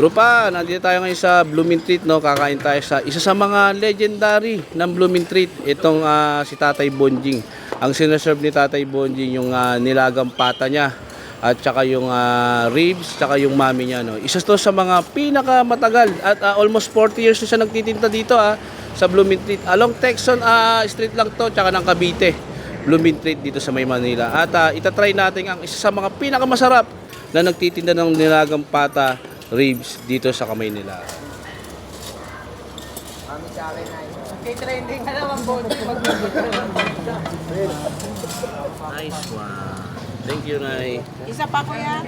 Trupa, nandito tayo ngayon sa Blooming Treat, no? Kakain tayo sa isa sa mga legendary ng Blooming Treat. Itong ah, si Tatay Bonjing. Ang sinaserve ni Tatay Bonjing yung ah, nilagang pata niya at saka yung ah, ribs, saka yung mami niya, no? Isa to sa mga pinakamatagal at ah, almost 40 years na siya nagtitinda dito, ah, sa Blooming Treat. Along Texon ah, Street lang to, tsaka ng Cavite. Blooming Treat dito sa May Manila. At uh, itatry natin ang isa sa mga pinakamasarap na nagtitinda ng nilagang pata ribs dito sa kamay nila. Okay, trending ka naman, Bondi. Nice one. Thank you, Nay. Isa pa, kuya.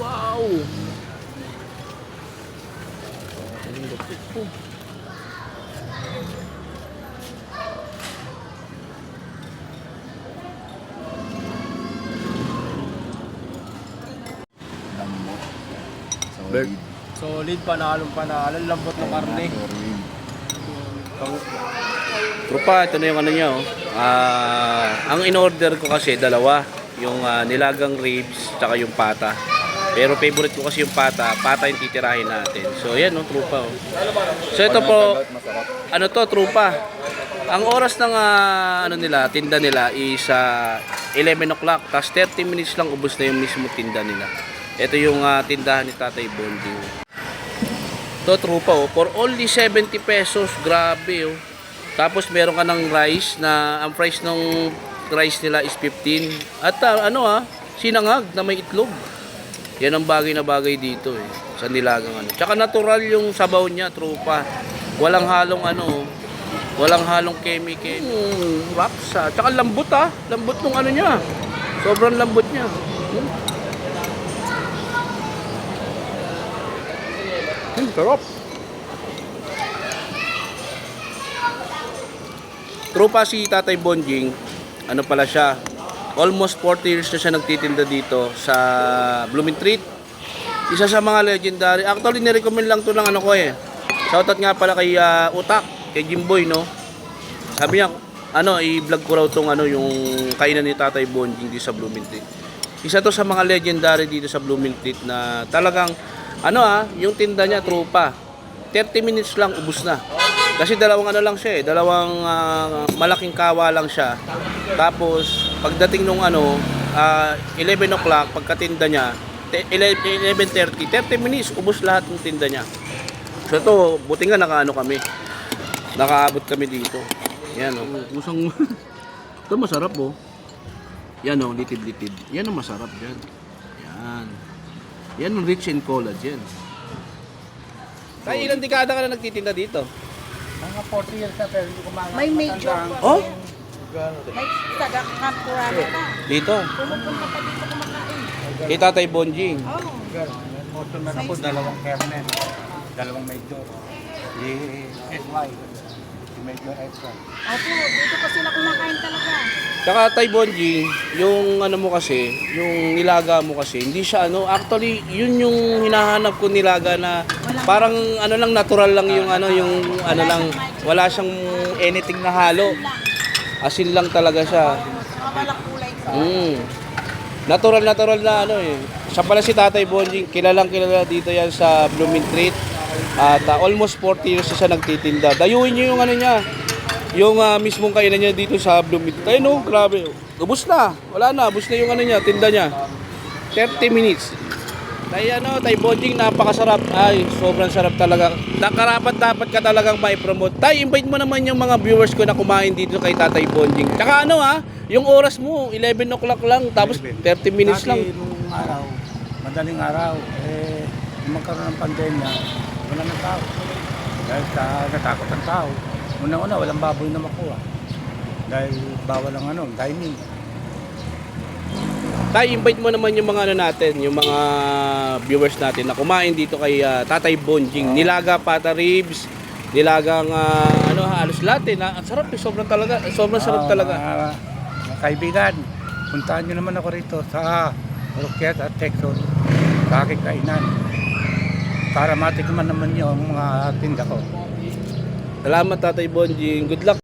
Wow! Ang lupit po. Bird. Solid, panalong panalo, lambot ng karne. Trupa, ito na yung ano niya, oh. Ah, ang in-order ko kasi dalawa, yung ah, nilagang ribs tsaka yung pata. Pero favorite ko kasi yung pata, pata yung titirahin natin. So yan, oh, trupa. Oh. So ito po, ano to, trupa. Ang oras ng ah, ano nila, tinda nila is ah, 11 o'clock, tapos 30 minutes lang ubos na yung mismo tinda nila. Ito yung ah, tindahan ni Tatay Bonding. To trupa oh, for only 70 pesos. Grabe oh. Tapos meron ka ng rice na ang price ng rice nila is 15. At ah, ano ah, sinangag na may itlog. Yan ang bagay na bagay dito eh. Sa nilagang ano. Tsaka natural yung sabaw niya, trupa. Walang halong ano, walang halong chemical. Hmm, rapsa. Tsaka lambot ah. Lambot nung ano niya. Sobrang lambot niya. Hmm. Hmm, sarap. Trupa si Tatay Bonjing, ano pala siya, almost 40 years na siya nagtitinda dito sa Blooming Treat. Isa sa mga legendary. Actually, nirecommend lang to ng ano ko eh. Shoutout nga pala kay ah, Utak, kay Jimboy, no? Sabi niya, ano, i-vlog ko raw tong ano, yung kainan ni Tatay Bonjing dito sa Blooming Treat. Isa to sa mga legendary dito sa Blooming Treat na talagang, ano ah, yung tinda niya, trupa. 30 minutes lang, ubus na. Kasi dalawang ano lang siya eh, dalawang ah, malaking kawa lang siya. Tapos, pagdating nung ano, ah, 11 o'clock, pagkatinda niya, te- 11 11.30, 30 minutes, ubos lahat ng tinda niya. So ito, buti nga nakaano kami. Nakaabot kami dito. Yan oh. Usang Ito masarap oh. Yan oh, litid-litid. Yan ang masarap yan. Yan. Yan rich in collagen. Tayo ilang dekada ka na nagtitinda dito? Mga 40 years na pero hindi ko mga May medyo. Oh? May taga Kampurano ka. Dito. Pumupunta pa dito kumakain. Kay Tatay Bonjing. Oh. Motor na ako, dalawang kernel, dalawang major. Si SY, Major SY. Opo, dito pa sila kumakain talaga. Tsaka Tay Bonjing, yung ano mo kasi, yung nilaga mo kasi, hindi siya ano, actually, yun yung hinahanap ko nilaga na parang ano lang, natural lang yung ano, yung ano lang, wala siyang anything na halo. Asin lang talaga siya. Walang kulay Mm. Natural natural na ano eh. Siya pala si Tatay Bonjing, kilalang kilala dito yan sa Blooming Treat. At ah, almost 40 years na siya nagtitinda. Dayuin niyo yung ano niya. Yung ah, mismong kainan niya dito sa Blooming Treat. Ayun oh, grabe. Ubus na. Wala na, ubus na yung ano niya, tinda niya. 30 minutes. Tay ano, Tay Bonjing, napakasarap. Ay, sobrang sarap talaga. Nakarapat dapat ka talagang mai-promote. Tay, invite mo naman yung mga viewers ko na kumain dito kay Tatay Bonjing. Tsaka ano ha, yung oras mo, 11 o'clock lang, tapos 30 minutes lang. Dati nung araw, madaling araw, eh, magkaroon ng pandemya, wala ng tao. Dahil sa natakot ang tao. Una-una, walang baboy na makuha. Dahil bawal ang ano, dining. Tay, invite mo naman yung mga ano natin, yung mga viewers natin na kumain dito kay ah, Tatay Bonjing. Nilaga pata ribs, nilagang ah, ano halos lahat eh. Na, ang sarap eh, sobrang talaga, sobrang sarap Ah, talaga. Mga, mga kaibigan, puntahan nyo naman ako rito sa Roquette at Texas sa aking kainan. Para matikman naman nyo ang mga tinda ko. Salamat Tatay Bonjing. Good luck